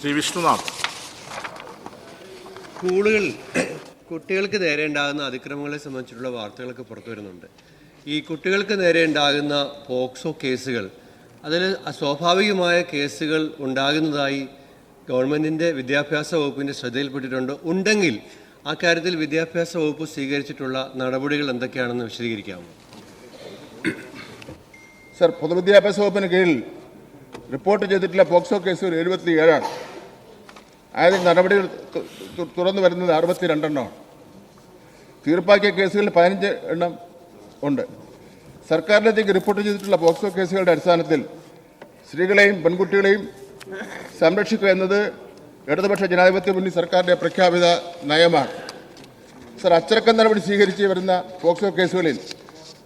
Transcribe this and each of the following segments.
ശ്രീ വിഷ്ണുനാഥ്. സ്കൂളുകളിൽ കുട്ടികൾക്ക് നേരെ ഉണ്ടാകുന്ന അതിക്രമങ്ങളെ സംബന്ധിച്ചുള്ള വാർത്തകളൊക്കെ പുറത്തു വരുന്നുണ്ട്. ഈ കുട്ടികൾക്ക് നേരെ ഉണ്ടാകുന്ന പോക്സോ കേസുകൾ അതിൽ സ്വാഭാവികമായ കേസുകൾ ഉണ്ടാകുന്നതായി ഗവൺമെന്റിന്റെ വിദ്യാഭ്യാസ വകുപ്പിന്റെ ശ്രദ്ധയിൽപ്പെട്ടിട്ടുണ്ട്. ഉണ്ടെങ്കിൽ ആ കാര്യത്തിൽ വിദ്യാഭ്യാസ വകുപ്പ് സ്വീകരിച്ചിട്ടുള്ള നടപടികൾ എന്തൊക്കെയാണെന്ന് വിശദീകരിക്കാമോ? സർ പൊതുവിദ്യാഭ്യാസ വകുപ്പിന് കീഴിൽ റിപ്പോർട്ട് ചെയ്തിട്ടുള്ള പോക്സോ കേസുകൾ എഴുപത്തി ഏഴാണ് അതിൽ നടപടികൾ തുറന്നു വരുന്നത് അറുപത്തി രണ്ടെണ്ണമാണ് തീർപ്പാക്കിയ കേസുകളിൽ പതിനഞ്ച് എണ്ണം ഉണ്ട്. സർക്കാരിലേക്ക് റിപ്പോർട്ട് ചെയ്തിട്ടുള്ള പോക്സോ കേസുകളുടെ അടിസ്ഥാനത്തിൽ സ്ത്രീകളെയും പെൺകുട്ടികളെയും സംരക്ഷിക്കുക എന്നത് ഇടതുപക്ഷ ജനാധിപത്യ മുന്നിൽ സർക്കാരിന്റെ പ്രഖ്യാപിത നയമാണ്. സർ അച്ചടക്ക നടപടി സ്വീകരിച്ച് വരുന്ന പോക്സോ കേസുകളിൽ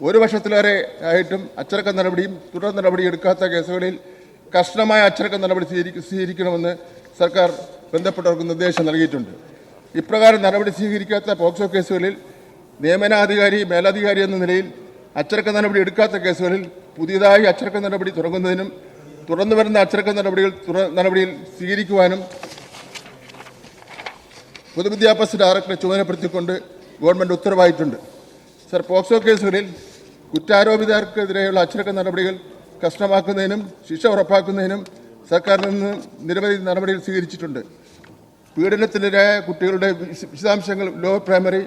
ഒരു വർഷത്തിലേറെ ആയിട്ടും അച്ചടക്ക നടപടിയും തുടർ നടപടി എടുക്കാത്ത കേസുകളിൽ കർശനമായ അച്ചടക്ക നടപടി സ്വീകരിക്ക- സ്വീകരിക്കണമെന്ന് സർക്കാർ ബന്ധപ്പെട്ടവർക്ക് നിർദ്ദേശം നൽകിയിട്ടുണ്ട്. ഇപ്രകാരം നടപടി സ്വീകരിക്കാത്ത പോക്സോ കേസുകളിൽ നിയമനാധികാരി മേലധികാരി എന്ന നിലയിൽ അച്ചടക്ക നടപടി എടുക്കാത്ത കേസുകളിൽ പുതിയതായി അച്ചടക്ക നടപടി തുടങ്ങുന്നതിനും തുടർന്നു വരുന്ന അച്ചടക്ക നടപടികൾ നടപടിയിൽ സ്വീകരിക്കുവാനും പൊതുവിദ്യാഭ്യാസ ഡയറക്ടറെ ചുമതലപ്പെടുത്തിക്കൊണ്ട് ഗവൺമെന്റ് ഉത്തരവായിട്ടുണ്ട്. സർ പോക്സോ കേസുകളിൽ കുറ്റാരോപിതർക്കെതിരെയുള്ള അച്ചടക്ക നടപടികൾ കഷ്ടമാക്കുന്നതിനും ശിക്ഷ ഉറപ്പാക്കുന്നതിനും സർക്കാരിൽ നിന്ന് നിരവധി നടപടികൾ സ്വീകരിച്ചിട്ടുണ്ട്. പീഡനത്തിനിരയായ കുട്ടികളുടെ വിശ- വിശദാംശങ്ങൾ lower primary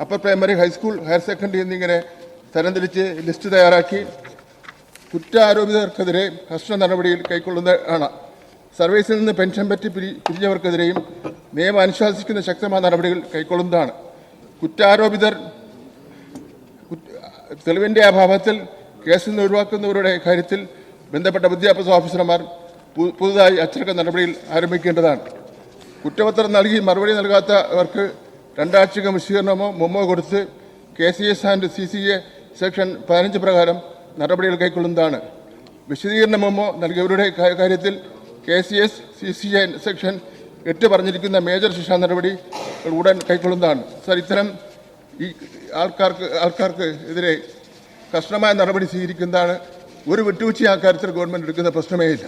upper primary high school higher secondary എന്നിങ്ങനെ തരംതിരിച്ച് ലിസ്റ്റ് തയ്യാറാക്കി. കുറ്റാരോപിതർക്കെതിരെ കർശന നടപടിയിൽ കൈക്കൊള്ളുന്നതാണ് സർവീസിൽ നിന്ന് പെൻഷൻ പറ്റി പിരി- പിരിഞ്ഞവർക്കെതിരെയും നിയമം അനുശാസിക്കുന്ന ശക്തമായ നടപടികൾ കൈക്കൊള്ളുന്നതാണ്. കുറ്റാരോപിതർ കുറ്റ- തെളിവിന്റെ അഭാവത്തിൽ കേസിൽ നിന്ന് ഒഴിവാക്കുന്നവരുടെ കാര്യത്തിൽ ബന്ധപ്പെട്ട വിദ്യാഭ്യാസ ഓഫീസർമാർ പുതുതായി അച്ചടക്ക നടപടിയിൽ ആരംഭിക്കേണ്ടതാണ്. കുറ്റപത്രം നൽകി മറുപടി നൽകാത്തവർക്ക് രണ്ടാഴ്ചക്കകം വിശീകരണമോ മെമ്മോ കൊടുത്ത് K C S and C C A section പതിനഞ്ച് പ്രകാരം നടപടികൾ കൈക്കൊള്ളുന്നതാണ്. വിശദീകരണ മെമ്മോ നൽകിയവരുടെ കാര്യത്തിൽ K C S C C A section എട്ട് പറഞ്ഞിരിക്കുന്ന മേജർ ശിക്ഷാ നടപടി ഉടൻ കൈക്കൊള്ളുന്നതാണ്. സർ ഇത്തരം ഈ ആൾക്കാർക്ക് ആൾക്കാർക്ക് എതിരെ കർശനമായ നടപടി സ്വീകരിക്കുന്നതാണ് ഒരു വിട്ടുവീഴ്ച ആ കാര്യത്തിൽ ഗവൺമെന്റ് എടുക്കുന്ന പ്രശ്നമേ ഇല്ല.